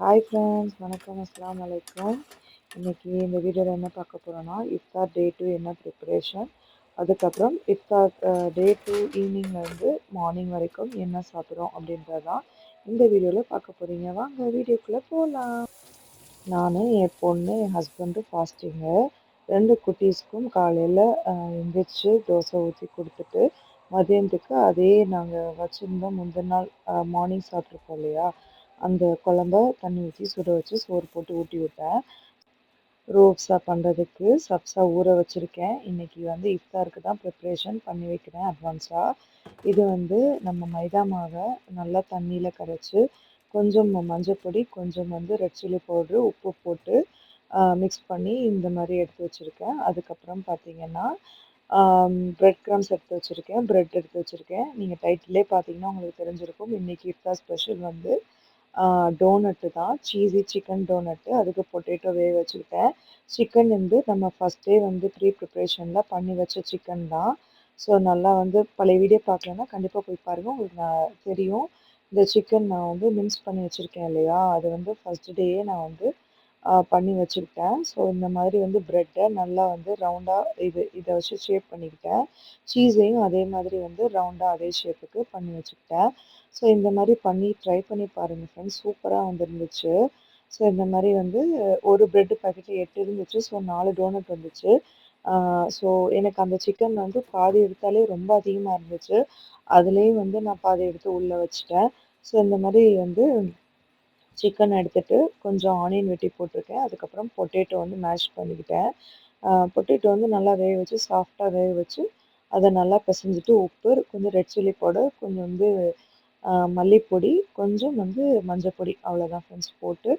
Hi friends வணக்கம் அஸ்லாம் வலைக்கம் இன்றைக்கி இந்த வீடியோவில் என்ன பார்க்க போகிறோன்னா இஃப்தார் டே டூ என்ன ப்ரிப்பரேஷன் அதுக்கப்புறம் இஃப்தார் டே டூ ஈவினிங்லேருந்து மார்னிங் வரைக்கும் என்ன சாப்பிட்றோம் அப்படின்றது தான் இந்த வீடியோவில் பார்க்க போகிறீங்க வாங்க வீடியோக்குள்ளே போகலாம் நான் என் பொண்ணு என் ஹஸ்பண்டு ஃபாஸ்டிங்கு ரெண்டு குட்டீஸ்க்கும் காலையில் எந்திரிச்சு தோசை ஊற்றி கொடுத்துட்டு மதியானத்துக்கு அதே நாங்கள் வச்சுருந்தோம் முந்தின நாள் மார்னிங் சாப்பிட்ருக்கோம் இல்லையா? அந்த குழம்ப தண்ணி ஊற்றி சுட வச்சு சோறு போட்டு ஊட்டி விட்டேன். ரோப்ஸா பண்ணுறதுக்கு சப்ஸா ஊற வச்சுருக்கேன். இன்றைக்கி வந்து இஃப்தாருக்கு தான் ப்ரிப்ரேஷன் பண்ணி வைக்கிறேன் அட்வான்ஸாக இது வந்து நம்ம மைதா மாவை நல்லா தண்ணியில் கரைச்சி கொஞ்சம் மஞ்சள் பொடி கொஞ்சம் வந்து ரெட் சில்லி பவுட்ரு உப்பு போட்டு மிக்ஸ் பண்ணி இந்த மாதிரி எடுத்து வச்சுருக்கேன். அதுக்கப்புறம் பார்த்தீங்கன்னா ப்ரெட் க்ரம்ஸ் எடுத்து வச்சுருக்கேன். ப்ரெட் எடுத்து வச்சுருக்கேன். நீங்கள் டைட்டிலே பார்த்தீங்கன்னா உங்களுக்கு தெரிஞ்சிருக்கும். இன்றைக்கி இஃப்தா ஸ்பெஷல் வந்து டோனட்டு தான். Cheesy chicken donut. அதுக்கு பொட்டேட்டோ வேக வச்சுருக்கேன். சிக்கன் வந்து நம்ம ஃபஸ்ட்டே வந்து ப்ரீ ப்ரிப்ரேஷனில் பண்ணி வச்ச சிக்கன் தான். ஸோ நல்லா வந்து பழைய வீடியோ பார்க்கலன்னா கண்டிப்பாக போய் பாருங்கள் உங்களுக்கு நான் தெரியும். இந்த சிக்கன் நான் வந்து மின்ஸ் பண்ணி வச்சுருக்கேன் இல்லையா? அது வந்து ஃபஸ்ட் டேயே நான் வந்து பண்ணி வச்சுக்கிட்டேன் ஸோ இந்த மாதிரி வந்து ப்ரெட்டை நல்லா வந்து ரவுண்டாக இது இதை வச்சு ஷேப் பண்ணிக்கிட்டேன். சீஸையும் அதே மாதிரி வந்து ரவுண்டாக அதே ஷேப்புக்கு பண்ணி வச்சுக்கிட்டேன். ஸோ இந்த மாதிரி பண்ணி ட்ரை பண்ணி பாருங்கள் ஃப்ரெண்ட்ஸ் சூப்பராக வந்துருந்துச்சு. ஸோ இந்த மாதிரி வந்து ஒரு ப்ரெட்டு பாக்கெட்டு எட்டு இருந்துச்சு. ஸோ நாலு டோனட் வந்துச்சு. ஸோ எனக்கு அந்த சிக்கன் வந்து பாதி எடுத்தாலே ரொம்ப அதிகமாக இருந்துச்சு. அதுலேயும் வந்து நான் பாதி எடுத்து உள்ளே வச்சுட்டேன். ஸோ இந்த மாதிரி வந்து சிக்கன் எடுத்துகிட்டு கொஞ்சம் ஆனியன் வெட்டி போட்டிருக்கேன். அதுக்கப்புறம் பொட்டேட்டோ வந்து மேஷ் பண்ணிக்கிட்டேன். பொட்டேட்டோ வந்து நல்லா வேக வச்சு சாஃப்டாக வேக வச்சு அதை நல்லா பிசைஞ்சிட்டு உப்பு கொஞ்சம் ரெட் சில்லி பவுடர் கொஞ்சம் வந்து மல்லிப்பொடி கொஞ்சம் வந்து மஞ்சள் பொடி அவ்வளோதான் ஃப்ரெண்ட்ஸ் போட்டு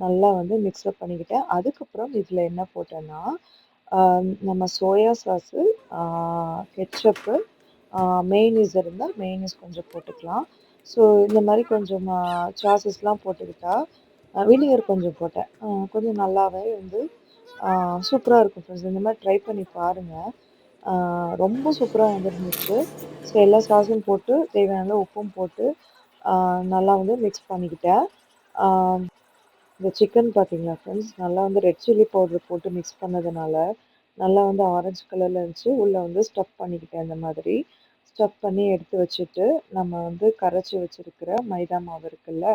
நல்லா வந்து மிக்ஸ்அப் பண்ணிக்கிட்டேன். அதுக்கப்புறம் இதில் என்ன போட்டேன்னா நம்ம சோயா சாஸு கெச்சப்பு மெயினிஸ் இருந்தால் மெயினிஸ் கொஞ்சம் போட்டுக்கலாம். ஸோ இந்த மாதிரி கொஞ்சம் சாசஸ்லாம் போட்டுக்கிட்டா வினிகர் கொஞ்சம் போட்டேன். கொஞ்சம் நல்லாவே வந்து சூப்பராக இருக்கும் ஃப்ரெண்ட்ஸ் இந்த மாதிரி ட்ரை பண்ணி பாருங்கள் ரொம்ப சூப்பராக வந்துருந்துச்சு. ஸோ எல்லா சாஸும் போட்டு தேவையான உப்பும் போட்டு நல்லா வந்து மிக்ஸ் பண்ணிக்கிட்டேன். இந்த சிக்கன் பார்த்தீங்களா ஃப்ரெண்ட்ஸ் நல்லா வந்து ரெட் சில்லி பவுடர் போட்டு மிக்ஸ் பண்ணதுனால நல்லா வந்து ஆரஞ்சு கலரில் இருந்துச்சு. உள்ளே வந்து ஸ்டஃப் பண்ணிக்கிட்டேன் இந்த மாதிரி. ஸ்டஃப் பண்ணி எடுத்து வச்சுட்டு நம்ம வந்து கரைச்சி வச்சுருக்கிற மைதா மாவு இருக்குல்ல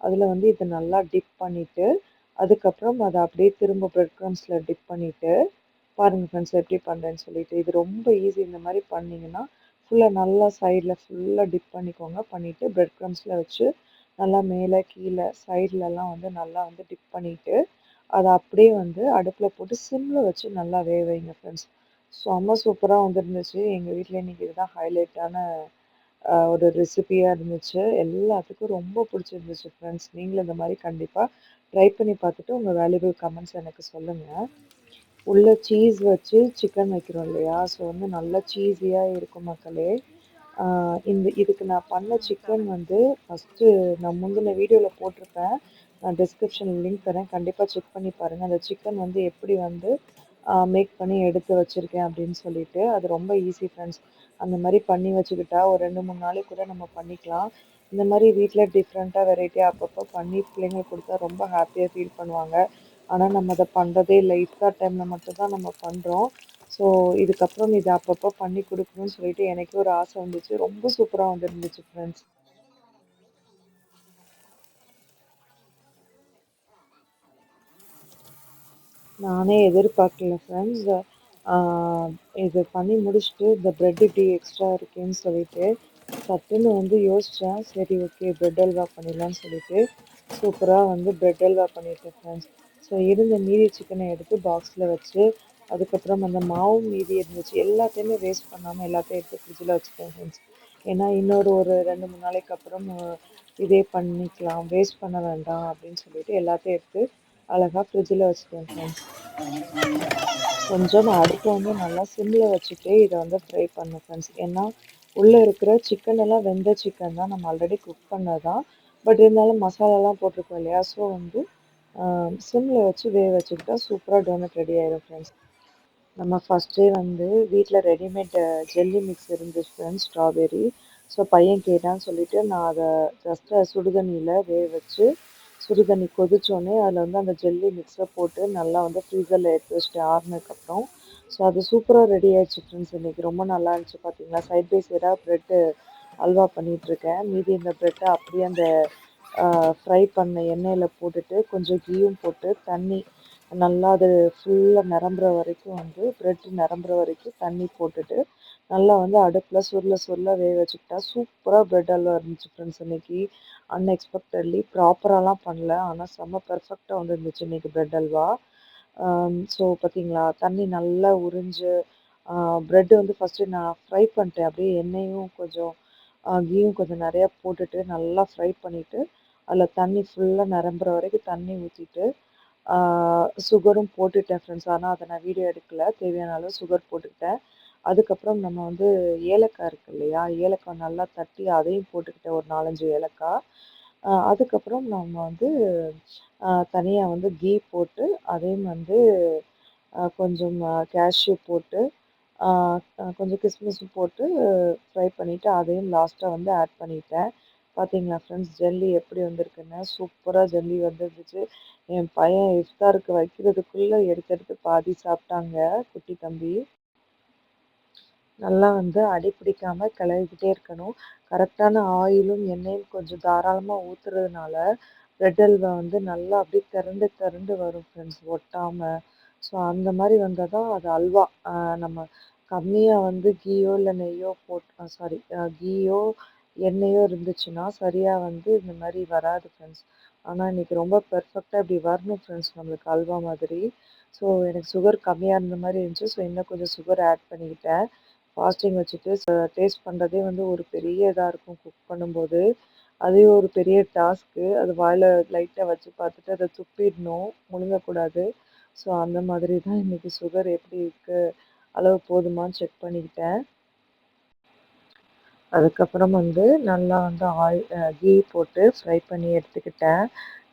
அதில் வந்து இதை நல்லா டிப் பண்ணிவிட்டு அதுக்கப்புறம் அதை அப்படியே திரும்ப ப்ரெட் க்ரம்ஸில் டிப் பண்ணிவிட்டு பாருங்கள் ஃப்ரெண்ட்ஸ் எப்படி பண்ணுறேன்னு சொல்லிட்டு. இது ரொம்ப ஈஸி இந்த மாதிரி பண்ணிங்கன்னா ஃபுல்லாக நல்லா சைடில் ஃபுல்லாக டிப் பண்ணிக்கோங்க. பண்ணிவிட்டு ப்ரெட் க்ரம்ஸில் வச்சு நல்லா மேலே கீழே சைட்லலாம் வந்து நல்லா வந்து டிப் பண்ணிவிட்டு அதை அப்படியே வந்து அடுப்பில் போட்டு சிம்மில் வச்சு நல்லா வேக வைங்க ஃப்ரெண்ட்ஸ் செம்ம சூப்பராக வந்துருந்துச்சு. எங்கள் வீட்டில் இன்றைக்கி இதுதான் ஹைலைட்டான ஒரு ரெசிபியாக இருந்துச்சு. எல்லாத்துக்கும் ரொம்ப பிடிச்சிருந்துச்சு ஃப்ரெண்ட்ஸ் நீங்களும் இந்த மாதிரி கண்டிப்பாக ட்ரை பண்ணி பார்த்துட்டு உங்கள் வேல்யூபிள் கமெண்ட்ஸ் எனக்கு சொல்லுங்கள் உள்ளே சீஸ் வச்சு சிக்கன் வைக்கிறோம் இல்லையா? ஸோ வந்து நல்லா சீஸியாக இருக்கும் மக்களே. இந்த இதுக்கு நான் பண்ண சிக்கன் வந்து ஃபஸ்ட்டு நான் முந்தின வீடியோவில் போட்டிருப்பேன். நான் டிஸ்கிரிப்ஷனில் லிங்க் தரேன். கண்டிப்பாக செக் பண்ணி பாருங்கள் அந்த சிக்கன் வந்து எப்படி வந்து மேக் பண்ணி எடுத்து வச்சுருக்கேன் அப்படின்னு சொல்லிட்டு அது ரொம்ப ஈஸி ஃப்ரெண்ட்ஸ் அந்த மாதிரி பண்ணி வச்சுக்கிட்டா ஒரு ரெண்டு மூணு நாளைக்கு கூட நம்ம பண்ணிக்கலாம். இந்த மாதிரி வீட்டில் டிஃப்ரெண்ட்டாக வெரைட்டியாக அப்பப்போ பண்ணி பிள்ளைங்களுக்கு கொடுத்தா ரொம்ப ஹாப்பியாக ஃபீல் பண்ணுவாங்க. ஆனால் நம்ம அதை பண்ணுறதே இல்லை இஃப்தார் டைமில் மட்டும்தான் நம்ம பண்ணுறோம் ஸோ இதுக்கப்புறம் இதை அப்பப்போ பண்ணி கொடுக்கணும்னு சொல்லிட்டு எனக்கே ஒரு ஆசை வந்துச்சு. ரொம்ப சூப்பராக வந்துருந்துச்சு ஃப்ரெண்ட்ஸ் நானே எதிர்பார்க்கல ஃப்ரெண்ட்ஸ் இது பண்ணி முடிச்சுட்டு இந்த ப்ரெட் இப்படி எக்ஸ்ட்ரா இருக்கேன்னு சொல்லிட்டு சட்டுன்னு வந்து யோசித்தேன் சரி ஓகே ப்ரெட் அல்வா பண்ணிடலான்னு சொல்லிட்டு சூப்பராக வந்து ப்ரெட் அல்வா பண்ணிட்டேன் ஃப்ரெண்ட்ஸ் ஸோ இருந்த மீதி சிக்கனை எடுத்து பாக்ஸில் வச்சு அதுக்கப்புறம் அந்த மாவும் மீதி இருந்துச்சு. எல்லாத்தையுமே வேஸ்ட் பண்ணாமல் எல்லாத்தையும் எடுத்து ஃப்ரிட்ஜில் வச்சுக்கோங்க ஃப்ரெண்ட்ஸ் ஏன்னா இன்னொரு ஒரு ரெண்டு மூணு நாளைக்கு அப்புறம் இதே பண்ணிக்கலாம். வேஸ்ட் பண்ண வேண்டாம் அப்படின்னு சொல்லிட்டு எல்லாத்தையும் எடுத்து அழகாக ஃப்ரிட்ஜில் வச்சுக்கோங்க ஃப்ரெண்ட்ஸ் கொஞ்சம் அடுப்பு வந்து நல்லா சிம்மில் வச்சுட்டு இதை வந்து ஃப்ரை பண்ணேன் ஃப்ரெண்ட்ஸ் ஏன்னா உள்ளே இருக்கிற சிக்கன் எல்லாம் வெந்த சிக்கன் தான். நம்ம ஆல்ரெடி குக் பண்ணதான் பட் இருந்தாலும் மசாலாலாம் போட்டிருக்கோம் இல்லையா? ஸோ வந்து சிம்மில் வச்சு வேக வச்சுக்கிட்டா சூப்பராக டோனட் ரெடி ஆயிடும் ஃப்ரெண்ட்ஸ் நம்ம ஃபஸ்ட்டே வந்து வீட்டில் ரெடிமேட் ஜெல்லி மிக்ஸ் இருந்துச்சு ஃப்ரெண்ட்ஸ் ஸ்ட்ராபெரி ஸோ பையன் கேட்டான்னு சொல்லிவிட்டு நான் அதை ஜஸ்ட்டு சுடுதண்ணியில் வேக வச்சு சுடுதண்ணி கொதிச்சோடனே அதில் வந்து அந்த ஜெல்லி மிக்ஸை போட்டு நல்லா வந்து ஃப்ரீசரில் எடுத்து வச்சுட்டு ஆறுனதுக்கப்புறம் ஸோ அது சூப்பராக ரெடி ஆயிடுச்சு ஃப்ரெண்ட்ஸ் இன்றைக்கி ரொம்ப நல்லா இருந்துச்சு பார்த்தீங்களா சைட் பை சைடாக ப்ரெட்டு அல்வா பண்ணிகிட்ருக்கேன் மீதி இந்த ப்ரெட்டை அப்படியே அந்த ஃப்ரை பண்ண எண்ணெயில் போட்டுட்டு கொஞ்சம் கீயும் போட்டு தண்ணி நல்லா அது ஃபுல்லாக நிரம்புற வரைக்கும் வந்து ப்ரெட் நிரம்புற வரைக்கும் தண்ணி போட்டுட்டு நல்லா வந்து அடுப்பில் சுருள சுருள வேக வச்சுக்கிட்டா சூப்பராக ப்ரெட் அல்வா இருந்துச்சு ஃப்ரெண்ட்ஸ் இன்றைக்கி அன்எக்ஸ்பெக்டட்லி ப்ராப்பராலாம் பண்ணல. ஆனால் செம்ம பர்ஃபெக்டாக வந்து இருந்துச்சு இன்றைக்கி ப்ரெட் அல்வா. ஸோ பார்த்தீங்களா தண்ணி நல்லா உறிஞ்சு ப்ரெட்டு வந்து ஃபஸ்ட்டு நான் ஃப்ரை பண்ணிட்டேன். அப்படியே எண்ணெயும் கொஞ்சம் கீயும் கொஞ்சம் நிறையா போட்டுட்டு நல்லா ஃப்ரை பண்ணிவிட்டு அதில் தண்ணி ஃபுல்லாக நிரம்புற வரைக்கும் தண்ணி ஊற்றிட்டு சுகரும் போட்டுட்டேன் ஃப்ரெண்ட்ஸ் ஆனால் அதை நான் வீடியோ எடுக்கல. தேவையான அளவு சுகர் போட்டுக்கிட்டேன். அதுக்கப்புறம் நம்ம வந்து ஏலக்காய் இருக்கு இல்லையா? ஏலக்காய் நல்லா தட்டி அதையும் போட்டுக்கிட்டேன். ஒரு நாலஞ்சு ஏலக்காய். அதுக்கப்புறம் நம்ம வந்து தனியாக வந்து கீ போட்டு அதையும் வந்து கொஞ்சம் கேஷ்யூ போட்டு கொஞ்சம் கிஸ்மிஸும் போட்டு ஃப்ரை பண்ணிவிட்டு அதையும் லாஸ்ட்டாக வந்து ஆட் பண்ணிட்டேன். பார்த்தீங்களா ஃப்ரெண்ட்ஸ் ஜெல்லி எப்படி வந்திருக்குன்னு சூப்பராக ஜல்லி வந்துருந்துச்சு. என் பையன் இஃப்தாருக்கு வைக்கிறதுக்குள்ளே எடுத்து எடுத்து பாதி சாப்பிட்டாங்க குட்டி தம்பி. நல்லா வந்து அடி பிடிக்காம கிளறிக்கிட்டே இருக்கணும். கரெக்டான ஆயிலும் எண்ணெயும் கொஞ்சம் தாராளமாக ஊற்றுறதுனால ரெட் அல்வா வந்து நல்லா அப்படியே திரண்டு திரண்டு வரும் ஃப்ரெண்ட்ஸ் ஒட்டாமல் ஸோ அந்த மாதிரி வந்தால் தான் அது அல்வா. நம்ம கம்மியாக வந்து கீயோ இல்லை நெய்யோ போட் சாரி கீயோ எண்ணெயோ இருந்துச்சுன்னா சரியாக வந்து இந்த மாதிரி வராது ஃப்ரெண்ட்ஸ் ஆனால் இன்றைக்கி ரொம்ப பெர்ஃபெக்டாக இப்படி வரணும் ஃப்ரெண்ட்ஸ் நம்மளுக்கு அல்வா மாதிரி. ஸோ எனக்கு சுகர் கம்மியாக இருந்த மாதிரி இருந்துச்சு. ஸோ இன்னும் கொஞ்சம் சுகர் ஆட் பண்ணிக்கிட்டேன். ஃபாஸ்டிங் வச்சுட்டு டேஸ்ட் பண்ணுறதே வந்து ஒரு பெரிய இதாக இருக்கும் குக் பண்ணும்போது. அதே ஒரு பெரிய டாஸ்க்கு அது வாயில் லைட்டாக வச்சு பார்த்துட்டு அதை துப்பிடணும். முழுங்கக்கூடாது. ஸோ அந்த மாதிரி தான் இன்றைக்கி சுகர் எப்படி இருக்குது அளவு போதுமான்னு செக் பண்ணிக்கிட்டேன். அதுக்கப்புறம் வந்து நல்லா வந்து ஆயில் கீ போட்டு ஃப்ரை பண்ணி எடுத்துக்கிட்டேன்.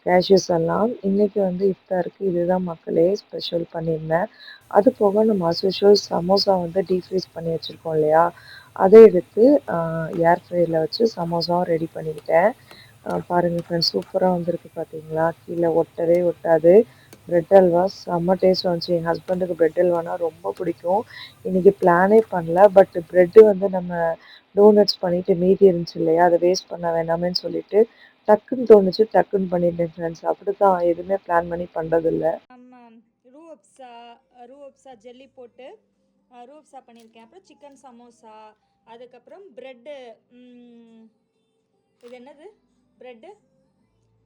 கேஷ்யூஸ் எல்லாம். இன்றைக்கி வந்து இஃப்தாருக்கு இதுதான் மக்களே ஸ்பெஷல் பண்ணியிருந்தேன். அது போக நம்ம அஸ்யூஷுவல் சமோசா வந்து டீப் ஃப்ரீஸ் பண்ணி வச்சுருக்கோம் இல்லையா? அதை எடுத்து ஏர் ஃப்ரையில் வச்சு சமோசாவும் ரெடி பண்ணிக்கிட்டேன். பாருங்கள் ஃப்ரெண்ட்ஸ் சூப்பராக வந்திருக்கு பார்த்தீங்களா கீழே ஒட்டவே ஒட்டாது. ப்ரெட் அல்வா செம்ம டேஸ்ட் வந்துச்சு. என் ஹஸ்பண்டுக்கு ப்ரெட் அல்வானா ரொம்ப பிடிக்கும். இன்றைக்கி பிளானே பண்ணல. பட் ப்ரெட்டு வந்து நம்ம டோனட்ஸ் பண்ணிவிட்டு மீதி இருந்துச்சு இல்லையா? அதை வேஸ்ட் பண்ண வேணாமேன்னு சொல்லிட்டு டக்குன்னு தோணுச்சு. டக்குன்னு பண்ணிட்டேன் ஃப்ரெண்ட்ஸ் அப்படி தான் எதுவுமே பிளான் பண்ணி பண்ணுறதில்ல நம்ம ரூ அப்ஸா ரூ அப்ஸா ஜெல்லி போட்டு ரூ அப்ஸா பண்ணியிருக்கேன். அப்புறம் சிக்கன் சமோசா அதுக்கப்புறம் ப்ரெட்டு இது என்னது? Bread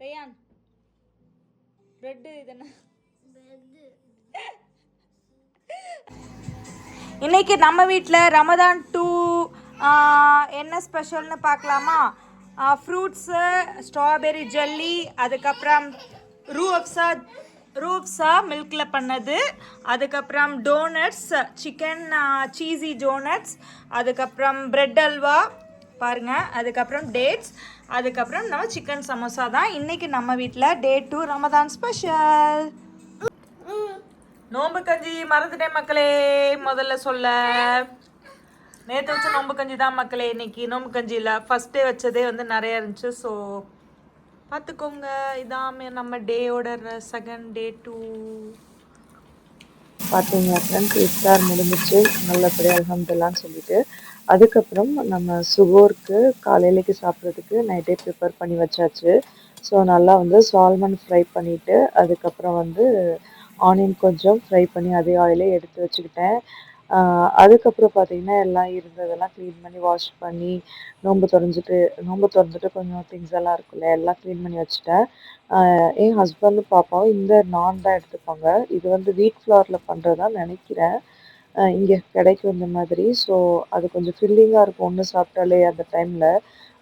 rayon. ப்ரெட்டு இது என்ன? இன்னைக்கு நம்ம வீட்டில் ரமதான் டூ என்ன ஸ்பெஷல்னு பார்க்கலாமா? ஃப்ரூட்ஸு ஸ்ட்ராபெரி ஜெல்லி அதுக்கப்புறம் ரூஅப்ஸா ரூப்ஸா மில்கில் பண்ணது. அதுக்கப்புறம் டோனட்ஸ் சிக்கன் சீஸி டோனட்ஸ் அதுக்கப்புறம் பிரெட் அல்வா பாருங்கள் அதுக்கப்புறம் டேட்ஸ் அதுக்கப்புறம் நம்ம சிக்கன் சமோசா தான். இன்றைக்கி நம்ம வீட்டில் டே டூ ரமதான் ஸ்பெஷல் நோம்பு கஞ்சி மறந்துட்டேன் மக்களே முதல்ல சொல்ல. நேற்று வச்ச நோம்பு கஞ்சி தான் மக்களே. இன்னைக்கு நோம்பு கஞ்சி இல்லை. ஃபஸ்ட் டே வச்சதே வந்து நிறையா இருந்துச்சு. ஸோ பார்த்துக்கோங்க இதான் நம்ம டேயோட செகண்ட் டே டூ பார்த்தீங்களா ஃப்ரெண்ட்ஸ் இஃப்தார் முடிஞ்சிச்சு. நல்லபடியாக அலமதுல்லான்னு சொல்லிட்டு. அதுக்கப்புறம் நம்ம சுகோருக்கு காலையிலக்கு சாப்பிட்றதுக்கு நைட்டே ப்ரிப்பேர் பண்ணி வச்சாச்சு. ஸோ நல்லா வந்து சால்மன் ஃப்ரை பண்ணிவிட்டு அதுக்கப்புறம் வந்து ஆனியன் கொஞ்சம் ஃப்ரை பண்ணி அதே ஆயிலே எடுத்து வச்சுக்கிட்டேன். அதுக்கப்புறம் பார்த்திங்கன்னா எல்லாம் இருந்ததெல்லாம் க்ளீன் பண்ணி வாஷ் பண்ணி நோன்பு திறந்துட்டு நோன்பு திறந்துட்டு கொஞ்சம் திங்ஸ் எல்லாம் இருக்குல்ல எல்லாம் க்ளீன் பண்ணி வச்சுட்டேன். என் ஹஸ்பண்டு பாப்பாவும் இந்த நான் தான் எடுத்துப்பாங்க. இது வந்து வீட் ஃப்ளாரில் பண்ணுறதா நினைக்கிறேன். இங்கே கிடைக்கும் இந்த மாதிரி. ஸோ அது கொஞ்சம் ஃபில்லிங்காக இருக்கும். ஒன்று சாப்பிட்டாலே அந்த டைமில்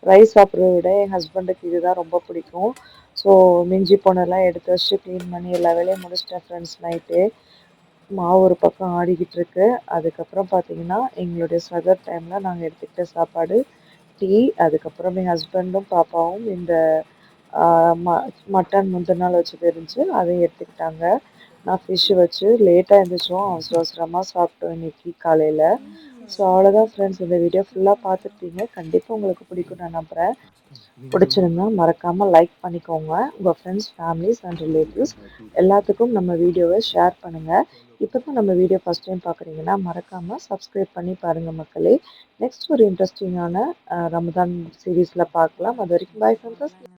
ரைஸ் சாப்பிட்றத விட என் ஹஸ்பண்டுக்கு இதுதான் ரொம்ப பிடிக்கும். ஸோ மிஞ்சி போனெல்லாம் எடுத்து வச்சு க்ளீன் பண்ணி எல்லா வேலையும் முடிச்சிட்டேன் ஃப்ரெண்ட்ஸ் நைட்டு மாவு ஒரு பக்கம் ஆடிக்கிட்டு இருக்கு அதுக்கப்புறம் பார்த்தீங்கன்னா எங்களுடைய சதர் டைமில் நாங்கள் எடுத்துக்கிட்ட சாப்பாடு டீ அதுக்கப்புறம் என் ஹஸ்பண்டும் பாப்பாவும் இந்த ம மட்டன் முந்தின நாள் வச்சது இருந்துச்சு. அதையும் எடுத்துக்கிட்டாங்க. நான் ஃபிஷ்ஷு வச்சு லேட்டாக இருந்துச்சோம் அவசர அவசரமாக சாப்பிட்டோம் இன்னைக்கு காலையில். ஸோ அவ்வளோதான் ஃப்ரெண்ட்ஸ் இந்த வீடியோ ஃபுல்லாக பார்த்துருப்பீங்க. கண்டிப்பாக உங்களுக்கு பிடிக்கும் நான் நம்புகிறேன் பிடிச்சிருந்தா மறக்காமல் லைக் பண்ணிக்கோங்க. உங்கள் ஃப்ரெண்ட்ஸ் ஃபேமிலிஸ் அண்ட் ரிலேட்டிவ்ஸ் எல்லாத்துக்கும் நம்ம வீடியோவை ஷேர் பண்ணுங்கள் இப்போ தான் நம்ம வீடியோ ஃபஸ்ட் டைம் பார்க்குறீங்கன்னா மறக்காமல் சப்ஸ்கிரைப் பண்ணி பாருங்கள் மக்களே. நெக்ஸ்ட் ஒரு இன்ட்ரெஸ்டிங்கான ரமதான் சீரீஸில் பார்க்கலாம். அது வரைக்கும் பாய் ஃப்ரெண்ட்ஸ்